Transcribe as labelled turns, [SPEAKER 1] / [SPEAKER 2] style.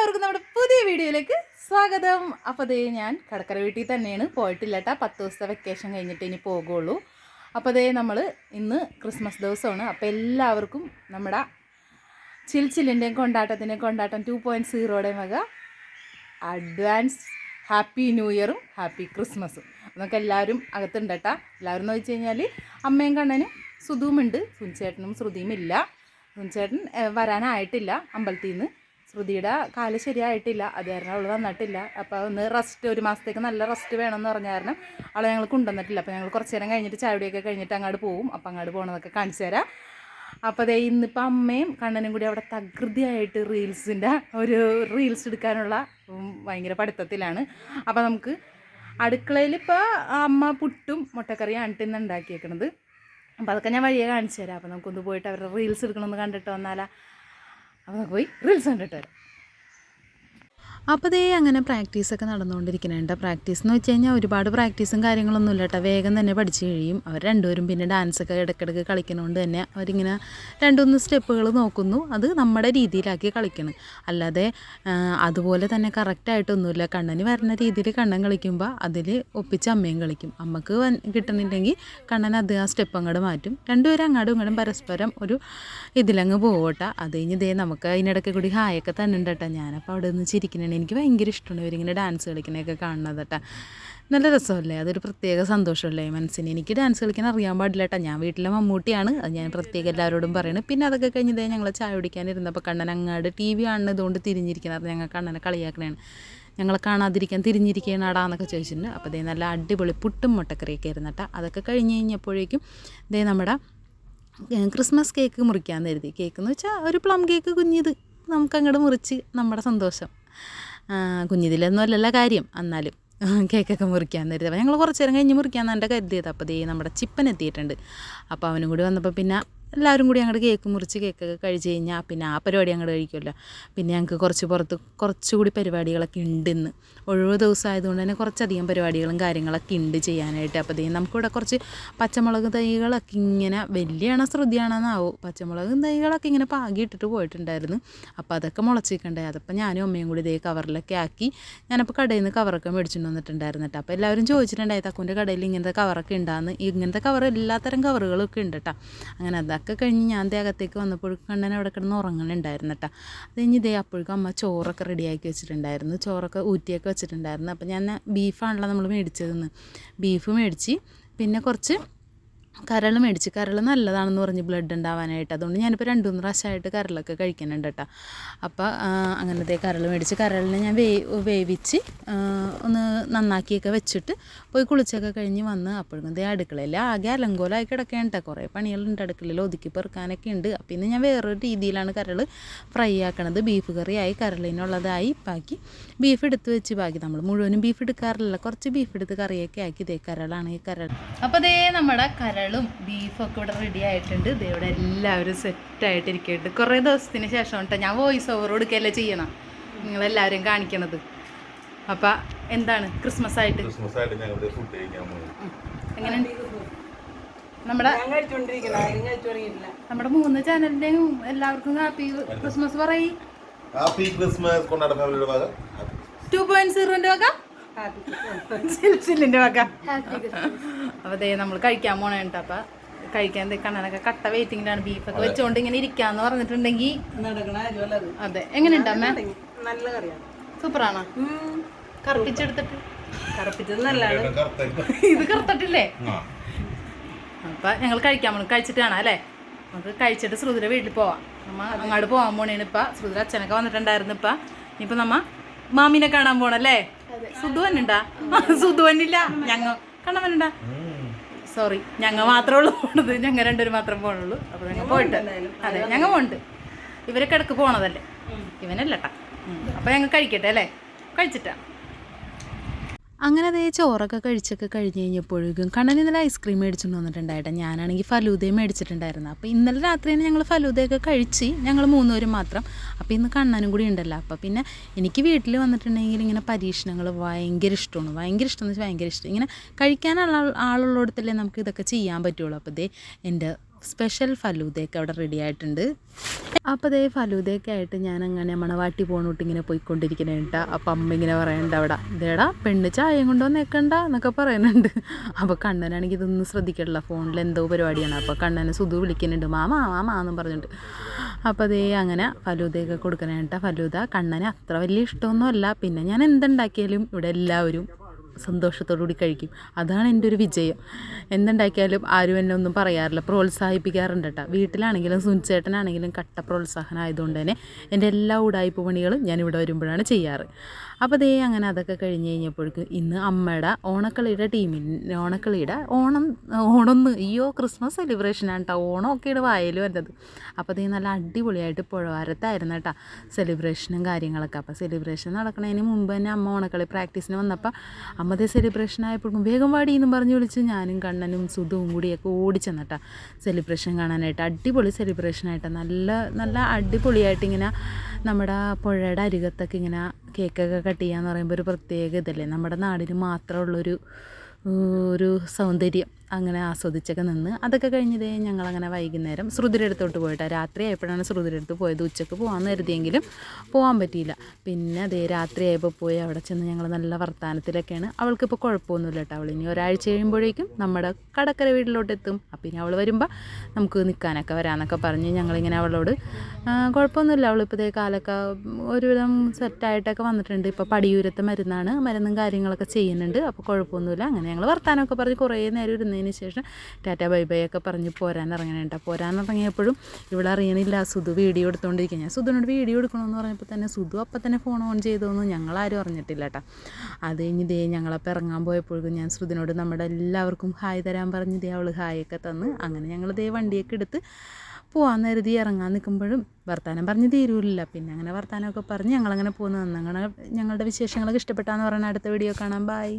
[SPEAKER 1] എല്ലാവർക്കും നമ്മുടെ പുതിയ വീഡിയോയിലേക്ക് സ്വാഗതം. അപ്പോൾ അതേ ഞാൻ കടക്കര വീട്ടിൽ തന്നെയാണ്. പോയിട്ടില്ല കേട്ടോ പത്ത് ദിവസത്തെ വെക്കേഷൻ കഴിഞ്ഞിട്ട് ഇനി പോകുള്ളൂ. അപ്പോൾ അതേ നമ്മൾ ഇന്ന് ക്രിസ്മസ് ദിവസമാണ്. അപ്പോൾ എല്ലാവർക്കും നമ്മുടെ ചിൽച്ചിലിന്റെയും കൊണ്ടാട്ടത്തിന്റെയും കൊണ്ടാട്ടം ടു പോയിന്റ് സീറോയുടെ വക അഡ്വാൻസ് ഹാപ്പി ന്യൂ ഇയറും ഹാപ്പി ക്രിസ്മസും നമുക്ക് എല്ലാവരും അകത്തുണ്ട് കേട്ടോ എല്ലാവരും എന്ന് വെച്ച് കഴിഞ്ഞാൽ അമ്മയും കണ്ണനും സുധുമുണ്ട് സുൻചേട്ടനും ശ്രുതിയും ഇല്ല സുൻചേട്ടൻ വരാനായിട്ടില്ല അമ്പലത്തിൽ നിന്ന് ശ്രുതിയുടെ കാൽ ശരിയായിട്ടില്ല. അത് കാരണം അവൾ വന്നിട്ടില്ല. അപ്പോൾ ഒന്ന് റെസ്റ്റ് ഒരു മാസത്തേക്ക് നല്ല റെസ്റ്റ് വേണമെന്ന് പറഞ്ഞ കാരണം അവളെ ഞങ്ങൾ കൊണ്ടുവന്നിട്ടില്ല. അപ്പോൾ ഞങ്ങൾ കുറച്ച് നേരം കഴിഞ്ഞിട്ട് ചാവടിയൊക്കെ കഴിഞ്ഞിട്ട് അങ്ങോട്ട് പോവും. അപ്പോൾ അങ്ങോട്ട് പോകണതൊക്കെ കാണിച്ചു തരാം. അപ്പോൾ അതേ ഇന്നിപ്പോൾ അമ്മയും കണ്ണനും കൂടി അവിടെ തകൃതിയായിട്ട് റീൽസിന്റെ ഒരു റീൽസ് എടുക്കാനുള്ള ഭയങ്കര പഠിത്തത്തിലാണ്. അപ്പോൾ നമുക്ക് അടുക്കളയിൽ ഇപ്പോൾ അമ്മ പുട്ടും മുട്ടക്കറിയാണ് ഇന്ന് ഉണ്ടാക്കിയേക്കണത്. അപ്പോൾ അതൊക്കെ ഞാൻ വഴിയെ കാണിച്ചു തരാം. അപ്പോൾ നമുക്കൊന്ന് പോയിട്ട് അവരുടെ റീൽസ് എടുക്കണമെന്ന് കണ്ടിട്ട് വന്നാലാ. അപ്പോൾ നമുക്ക് പോയി റീൽസ് കണ്ടിട്ട് വരാം.
[SPEAKER 2] അപ്പോൾ ദേ അങ്ങനെ പ്രാക്ടീസൊക്കെ നടന്നുകൊണ്ടിരിക്കുന്നുണ്ട് പ്രാക്ടീസ് എന്ന് വെച്ച് കഴിഞ്ഞാൽ ഒരുപാട് പ്രാക്ടീസും കാര്യങ്ങളൊന്നും ഇല്ല കേട്ടോ. വേഗം തന്നെ പഠിച്ചു കഴിയും. അവർ രണ്ടുപേരും പിന്നെ ഡാൻസൊക്കെ ഇടയ്ക്കിടയ്ക്ക് കളിക്കുന്നതുകൊണ്ട് തന്നെ അവരിങ്ങനെ രണ്ടുമൂന്ന് സ്റ്റെപ്പുകൾ നോക്കുന്നു. അത് നമ്മുടെ രീതിയിലാക്കി കളിക്കണം. അല്ലാതെ അതുപോലെ തന്നെ കറക്റ്റായിട്ടൊന്നുമില്ല. കണ്ണന് വരുന്ന രീതിയിൽ കണ്ണൻ കളിക്കുമ്പോൾ അതിൽ ഒപ്പിച്ച് അമ്മയും കളിക്കും. അമ്മയ്ക്ക് കിട്ടുന്നില്ലെങ്കിൽ കണ്ണൻ അത് ആ സ്റ്റെപ്പ് അങ്ങോട്ട് മാറ്റും. രണ്ടുപേരും അങ്ങോട്ടും ഇങ്ങോട്ടും പരസ്പരം ഒരു ഇതിലങ്ങ് പോകട്ടെ അത് കഴിഞ്ഞ് ദേ നമുക്ക് അതിനിടയ്ക്ക് കൂടി ഹായൊക്കെ തന്നെ ഉണ്ട് കേട്ടോ. ഞാനപ്പോൾ അവിടെ നിന്ന് ചിരിക്കണേ എനിക്ക് ഭയങ്കര ഇഷ്ടമാണ് ഇവരിങ്ങനെ ഡാൻസ് കളിക്കുന്നതൊക്കെ കാണുന്നത് കേട്ടോ. നല്ല രസമല്ലേ? അതൊരു പ്രത്യേക സന്തോഷമല്ലേ മനസ്സിന്? എനിക്ക് ഡാൻസ് കളിക്കാൻ അറിയാൻ പാടില്ല കേട്ടോ. ഞാൻ വീട്ടിലെ മമ്മൂട്ടിയാണ്. അത് ഞാൻ പ്രത്യേക എല്ലാവരോടും പറയുന്നത് പിന്നെ അതൊക്കെ കഴിഞ്ഞതേ ഞങ്ങൾ ചായ കുടിക്കാനിരുന്നപ്പോൾ കണ്ണൻ അങ്ങാട് ടി വി കാണുന്നതുകൊണ്ട് തിരിഞ്ഞിരിക്കുന്നത് ഞങ്ങൾ കണ്ണനെ കളിയാക്കണേണ് ഞങ്ങളെ കാണാതിരിക്കാൻ തിരിഞ്ഞിരിക്കണാടാ എന്നൊക്കെ ചോദിച്ചിട്ടുണ്ട്. അപ്പോൾ ദേ നല്ല അടിപൊളി പുട്ടും മുട്ടക്കറിയൊക്കെ ആയിരുന്നു കേട്ടോ. അതൊക്കെ കഴിഞ്ഞ് കഴിഞ്ഞപ്പോഴേക്കും ദേ നമ്മുടെ ക്രിസ്മസ് കേക്ക് മുറിക്കാൻ കരുതി. കേക്ക് എന്ന് വെച്ചാൽ ഒരു പ്ലം കേക്ക് കുഞ്ഞിത്. നമുക്കങ്ങോട്ട് മുറിച്ച് നമ്മുടെ സന്തോഷം. കുഞ്ഞിതിലൊന്നും അല്ലല്ല കാര്യം. എന്നാലും കേക്കൊക്കെ മുറിക്കാൻ നേരത്തെ അപ്പോൾ ഞങ്ങൾ കുറച്ച് നേരം കഴിഞ്ഞ് മുറിക്കാമെന്ന് എന്റെ കരുതിയത്. അപ്പോൾ ദേ നമ്മുടെ ചിപ്പൻ എത്തിയിട്ടുണ്ട്. അപ്പോൾ അവനും കൂടി വന്നപ്പോൾ പിന്നെ എല്ലാവരും കൂടി അങ്ങോട്ട് കേക്ക് മുറിച്ച് കേക്കൊക്കെ കഴിച്ച് കഴിഞ്ഞാൽ പിന്നെ ആ പരിപാടി അങ്ങോട്ട് കഴിക്കുമല്ലോ പിന്നെ ഞങ്ങൾക്ക് കുറച്ച് പുറത്ത് കുറച്ചുകൂടി പരിപാടികളൊക്കെ ഉണ്ട് ഇന്ന് ഒഴിവ് ദിവസം ആയതുകൊണ്ട് തന്നെ കുറച്ചധികം പരിപാടികളും കാര്യങ്ങളൊക്കെ ഉണ്ട് ചെയ്യാനായിട്ട്. അപ്പോൾ ദേ നമുക്കിവിടെ കുറച്ച് പച്ചമുളക് തൈകളൊക്കെ ഇങ്ങനെ വലിയാണോ ശ്രദ്ധയാണെന്നാവും പച്ചമുളക് തൈകളൊക്കെ ഇങ്ങനെ പാകി ഇട്ടിട്ട് പോയിട്ടുണ്ടായിരുന്നു. അപ്പോൾ അതൊക്കെ മുളച്ചിരിക്കണ്ടേ? അതപ്പോൾ ഞാനും അമ്മയും കൂടി ഇതേ കവറിലൊക്കെ ആക്കി ഞാനപ്പോൾ കടയിൽ നിന്ന് കവറൊക്കെ മേടിച്ചിട്ട് വന്നിട്ടുണ്ടായിരുന്നു കേട്ടോ. അപ്പോൾ എല്ലാവരും ചോദിച്ചിട്ടുണ്ടായി തക്കുന്റെ കടയിൽ ഇങ്ങനത്തെ കവറൊക്കെ ഉണ്ടാകുന്നു ഇങ്ങനത്തെ കവർ എല്ലാത്തരം കവറുകളൊക്കെ ഉണ്ട് കേട്ടോ. അങ്ങനെ അതൊക്കെ കഴിഞ്ഞ് ഞാൻ ദേ അകത്തേക്ക് വന്നപ്പോൾ കണ്ണൻ അവിടെ കിടന്ന് ഉറങ്ങണുണ്ടായിരുന്നു കേട്ടോ അത് കഴിഞ്ഞ് ഇതേ അപ്പോഴേക്കും അമ്മ ചോറൊക്കെ റെഡിയാക്കി വെച്ചിട്ടുണ്ടായിരുന്നു. ചോറൊക്കെ ഊറ്റിയൊക്കെ വെച്ചിട്ടുണ്ടായിരുന്നു. അപ്പോൾ ഞാൻ ബീഫാണല്ലോ നമ്മൾ മേടിച്ചതെന്ന്. ബീഫ് മേടിച്ച് പിന്നെ കുറച്ച് കരൾ മേടിച്ച് കരൾ നല്ലതാണെന്ന് പറഞ്ഞ് ബ്ലഡ് ഉണ്ടാവാനായിട്ട്. അതുകൊണ്ട് ഞാനിപ്പോൾ രണ്ട് മൂന്ന് പ്രാവശ്യമായിട്ട് കരളൊക്കെ കഴിക്കുന്നുണ്ട് കേട്ടോ. അപ്പോൾ അങ്ങനത്തെ കരൾ മേടിച്ച് കരളിനെ ഞാൻ വേ വേവിച്ച് ഒന്ന് നന്നാക്കിയൊക്കെ വെച്ചിട്ട് പോയി കുളിച്ചൊക്കെ കഴിഞ്ഞ് വന്ന് അപ്പോഴും ദേ അടുക്കളയിൽ ആകെ അലങ്കോലമായി കിടക്കേണ്ട കുറേ പണികളുണ്ട് അടുക്കളയിൽ ഒതുക്കി പെറുക്കാനൊക്കെ ഉണ്ട്. അപ്പോൾ ഇന്ന് ഞാൻ വേറൊരു രീതിയിലാണ് കരൾ ഫ്രൈ ആക്കണത്. ബീഫ് കറിയായി കരളിനുള്ളതായി ബാക്കി ബീഫ് എടുത്ത് വെച്ച് ബാക്കി നമ്മൾ മുഴുവനും ബീഫ് എടുക്കാറില്ല കുറച്ച് ബീഫ് എടുത്ത് കറിയൊക്കെ ആക്കി ഇതേ കരളാണ് ഈ കരൾ.
[SPEAKER 1] അപ്പോൾ ദേ നമ്മുടെ കരളും ബീഫൊക്കെ ഇവിടെ റെഡി ആയിട്ടുണ്ട്. ദേ ഇവിടെ എല്ലാവരും സെറ്റായിട്ടിരിക്കുന്നുണ്ട് കുറേ ദിവസത്തിന് ശേഷം കേട്ടോ ഞാൻ വോയിസ് ഓവർ കൊടുക്കുകയല്ലേ ചെയ്യണം? നിങ്ങളെല്ലാവരും കാണിക്കണത്. അപ്പം എന്താണ് ക്രിസ്മസ് ആയിട്ട്?
[SPEAKER 3] ക്രിസ്മസ് ആയിട്ട് ഞങ്ങൾ ഫുഡ് കഴിക്കാൻ
[SPEAKER 1] എങ്ങനെയുണ്ട് നമ്മുടെ നമ്മുടെ മൂന്ന് ചാനലിന്റെയും എല്ലാവർക്കും ഹാപ്പി ക്രിസ്മസ് പറയും.
[SPEAKER 3] ഹാപ്പി ക്രിസ്മസ് കൊണ്ടാട ഫാമിലിയുടെ ഭാഗ
[SPEAKER 1] ടു പോയിന്റ് സീറോന്റെ വക? ചിൽച്ചിലിന്റെ വക. അപ്പൊ ദേ നമ്മൾ കഴിക്കാൻ പോണേ കേട്ടോ അപ്പൊ കഴിക്കാൻ ദേ കണ്ണനൊക്കെ കട്ട വെയിറ്റിംഗിലാണ് ബീഫൊക്കെ വെച്ചോണ്ട് ഇങ്ങനെ ഇരിക്കാന്ന് പറഞ്ഞിട്ടുണ്ടെങ്കിൽ അതെ? എങ്ങനെയുണ്ട് അമ്മ?
[SPEAKER 4] നല്ല കറിയാണ്
[SPEAKER 1] സൂപ്പറാണോ? കറുപ്പിച്ചെടുത്തിട്ട്?
[SPEAKER 4] കറുപ്പിച്ചത് നല്ലതാണ്.
[SPEAKER 1] ഇത് കറുത്തിട്ടില്ലേ? അപ്പൊ ഞങ്ങൾ കഴിക്കാൻ പോണ കഴിച്ചിട്ട് കാണാം അല്ലേ? നമുക്ക് കഴിച്ചിട്ട് ശ്രുതിര വീട്ടിൽ പോവാം. നമ്മ അങ്ങോട്ട് പോകാൻ പോണേനിപ്പ ഇപ്പൊ. ശ്രുതിയുടെ അച്ഛനൊക്കെ വന്നിട്ടുണ്ടായിരുന്നു ഇപ്പൊ. ഇനിയിപ്പൊ നമ്മ മാമിനെ കാണാൻ പോണല്ലേ? സുധു സുധുവനില്ല ഞങ്ങൾ കാണാൻ സോറി ഞങ്ങൾ മാത്രമേ ഉള്ളൂ പോണത്. ഞങ്ങൾ രണ്ടുപേരും മാത്രം പോണുള്ളൂ. അപ്പോൾ ഞങ്ങൾ പോയിട്ട്. അതെ ഞങ്ങൾ പോണ്ട് ഇവരൊക്കെ ഇടയ്ക്ക് പോണതല്ലേ? ഇവനല്ലട്ടാ. അപ്പോൾ ഞങ്ങൾ കഴിക്കട്ടെ അല്ലേ? കഴിച്ചിട്ടാ.
[SPEAKER 2] അങ്ങനെ അതേ ചോറൊക്കെ കഴിച്ചൊക്കെ കഴിഞ്ഞ് കഴിഞ്ഞപ്പോഴേക്കും കണ്ണൻ ഇന്നലെ ഐസ്ക്രീം മേടിച്ചുകൊണ്ട് വന്നിട്ടുണ്ടായിട്ട്. ഞാനാണെങ്കിൽ ഫലൂദയും മേടിച്ചിട്ടുണ്ടായിരുന്നു. അപ്പോൾ ഇന്നലെ രാത്രിയാണ് ഞങ്ങൾ ഫലൂദയൊക്കെ കഴിച്ച് ഞങ്ങൾ മൂന്നുപേരും മാത്രം. അപ്പോൾ ഇന്ന് കണ്ണനും കൂടി ഉണ്ടല്ലോ. അപ്പോൾ പിന്നെ എനിക്ക് വീട്ടിൽ വന്നിട്ടുണ്ടെങ്കിൽ ഇങ്ങനെ പരീക്ഷണങ്ങൾ ഭയങ്കര ഇഷ്ടമാണ്. ഭയങ്കര ഇഷ്ടം എന്ന് വെച്ചാൽ ഭയങ്കര ഇഷ്ടം. ഇങ്ങനെ കഴിക്കാനുള്ള ആളുള്ളിടത്തല്ലേ നമുക്ക് ഇതൊക്കെ ചെയ്യാൻ പറ്റുള്ളൂ. അപ്പോൾ ഇതേ എന്റെ സ്പെഷ്യൽ ഫലൂദയൊക്കെ അവിടെ റെഡി ആയിട്ടുണ്ട്. അപ്പോൾ അതേ ഫലൂദയൊക്കെ ആയിട്ട് ഞാൻ അങ്ങനെ മണവാട്ടി പോണോട്ട് ഇങ്ങനെ പോയിക്കൊണ്ടിരിക്കണേ കേട്ടോ അപ്പം അമ്മ ഇങ്ങനെ പറയണ്ട അവിടെ ഇതേടാ പെണ്ണ് ചായം കൊണ്ടുവന്ന് നിൽക്കണ്ട എന്നൊക്കെ പറയുന്നുണ്ട്. അപ്പോൾ കണ്ണനാണെങ്കിൽ ഇതൊന്നും ശ്രദ്ധിക്കണില്ല ഫോണിൽ എന്തോ പരിപാടിയാണ്. അപ്പോൾ കണ്ണനെ സുധു വിളിക്കുന്നുണ്ട് മാമാ മാമാ എന്നും പറഞ്ഞിട്ട്. അപ്പോൾ അതേ അങ്ങനെ ഫലൂദയൊക്കെ കൊടുക്കണേ കേട്ടോ ഫലൂദ കണ്ണന് അത്ര വലിയ ഇഷ്ടമൊന്നുമല്ല. പിന്നെ ഞാൻ എന്തുണ്ടാക്കിയാലും ഇവിടെ എല്ലാവരും സന്തോഷത്തോടു കൂടി കഴിക്കും. അതാണ് എന്റെ ഒരു വിജയം. എന്തുണ്ടാക്കിയാലും ആരും എന്നെ ഒന്നും പറയാറില്ല. പ്രോത്സാഹിപ്പിക്കാറുണ്ട് കേട്ടോ. വീട്ടിലാണെങ്കിലും സുനിച്ചേട്ടനാണെങ്കിലും കട്ട പ്രോത്സാഹനമായതുകൊണ്ട് തന്നെ എന്റെ എല്ലാ ഉടായ്പ പണികളും ഞാൻ ഇവിടെ വരുമ്പോഴാണ് ചെയ്യാറ്. അപ്പോൾ ദേ അങ്ങനെ അതൊക്കെ കഴിഞ്ഞ് കഴിഞ്ഞപ്പോഴേക്കും ഇന്ന് അമ്മയുടെ ഓണക്കളിയുടെ ടീമിൽ ഓണക്കളിയുടെ ഓണം ഓണമൊന്ന് അയ്യോ ക്രിസ്മസ് സെലിബ്രേഷനാണ് കേട്ടോ ഓണമൊക്കെയാണ് വായലും എന്റെത് അപ്പോൾ ദേ നല്ല അടിപൊളിയായിട്ട് പുഴവാരത്തായിരുന്നു കേട്ടോ സെലിബ്രേഷനും കാര്യങ്ങളൊക്കെ. അപ്പോൾ സെലിബ്രേഷൻ നടക്കുന്നതിന് മുമ്പ് തന്നെ അമ്മ ഓണക്കളി പ്രാക്ടീസിന് വന്നപ്പോൾ അമ്മതേ സെലിബ്രേഷൻ ആയപ്പോഴേക്കും വേഗം വാടി എന്നും പറഞ്ഞ് വിളിച്ച് ഞാനും കണ്ണനും സുധുവും കൂടിയൊക്കെ ഓടിച്ചെന്നട്ടാ സെലിബ്രേഷൻ കാണാനായിട്ട്. അടിപൊളി സെലിബ്രേഷനായിട്ട് നല്ല നല്ല അടിപൊളിയായിട്ട് ഇങ്ങനെ നമ്മുടെ പുഴയുടെ അരികത്തൊക്കെ ഇങ്ങനെ കേക്കൊക്കെ കട്ട് ചെയ്യുക എന്ന് പറയുമ്പോൾ ഒരു പ്രത്യേക ഇതല്ലേ? നമ്മുടെ നാടിന് മാത്രമുള്ളൊരു ഒരു സൗന്ദര്യം. അങ്ങനെ ആസ്വദിച്ചൊക്കെ നിന്ന് അതൊക്കെ കഴിഞ്ഞതേ ഞങ്ങളങ്ങനെ വൈകുന്നേരം ശ്രുതിയുടെ അടുത്തോട്ട് പോയിട്ടാ. രാത്രി ആയപ്പോഴാണ് ശ്രുതിയുടെ അടുത്ത് പോയത്. ഉച്ചയ്ക്ക് പോകാമെന്ന് കരുതിയെങ്കിലും പോകാൻ പറ്റിയില്ല. പിന്നെ അതേ രാത്രി ആയപ്പോൾ പോയി അവിടെ ചെന്ന് ഞങ്ങൾ നല്ല വർത്തമാനത്തിലൊക്കെയാണ് അവൾക്കിപ്പോൾ കുഴപ്പമൊന്നുമില്ല കേട്ടോ അവൾ ഇനി ഒരാഴ്ച കഴിയുമ്പോഴേക്കും നമ്മുടെ കടക്കര വീട്ടിലോട്ട് എത്തും അപ്പം ഇനി അവൾ വരുമ്പോൾ നമുക്ക് നിൽക്കാനൊക്കെ വരാമെന്നൊക്കെ പറഞ്ഞ് ഞങ്ങളിങ്ങനെ അവളോട് "ആ, കുഴപ്പമൊന്നുമില്ല. അവളിപ്പോൾ ഇതേ കാലൊക്കെ ഒരുവിധം സെറ്റായിട്ടൊക്കെ വന്നിട്ടുണ്ട്. ഇപ്പോൾ പടിയൂരത്തെ മരുന്നാണ് മരുന്നും കാര്യങ്ങളൊക്കെ ചെയ്യുന്നുണ്ട്. അപ്പോൾ കുഴപ്പമൊന്നുമില്ല. അങ്ങനെ ഞങ്ങൾ വർത്താനമൊക്കെ പറഞ്ഞ് കുറേ നേരം ഇരുന്നതിന് ശേഷം ടാറ്റ ബൈ ബൈ ഒക്കെ പറഞ്ഞ് പോരാനിറങ്ങണേണ്ട പോരാനിറങ്ങിയപ്പോഴും ഇവിടെ അറിയണില്ല. സുധു വീഡിയോ എടുത്തുകൊണ്ടിരിക്കുക ഞാൻ സുധുവിനോട് വീഡിയോ എടുക്കണമെന്ന് പറഞ്ഞപ്പോൾ തന്നെ സുധു അപ്പം തന്നെ ഫോൺ ഓൺ ചെയ്തോന്നും ഞങ്ങളാരും അറിഞ്ഞിട്ടില്ല കേട്ടോ അത് കഴിഞ്ഞ് ദേ ഞങ്ങളപ്പോൾ ഇറങ്ങാൻ പോയപ്പോഴും ഞാൻ സുധിനോട് നമ്മുടെ എല്ലാവർക്കും ഹായ് തരാൻ പറഞ്ഞ് ദേ അവൾ ഹായ് ഒക്കെ തന്ന്. അങ്ങനെ ഞങ്ങൾ ദേ വണ്ടിയൊക്കെ എടുത്ത് പോകാൻ കരുതി ഇറങ്ങാൻ നിൽക്കുമ്പോഴും വർത്താനം പറഞ്ഞ് തീരൂലില്ല. പിന്നെ അങ്ങനെ വർത്താനമൊക്കെ പറഞ്ഞ് ഞങ്ങളങ്ങനെ പോകുന്നു ഞങ്ങളുടെ ഞങ്ങളുടെ വിശേഷങ്ങളൊക്കെ ഇഷ്ടപ്പെട്ടാന്ന് പറഞ്ഞാൽ അടുത്ത വീഡിയോ കാണാം. ബായ്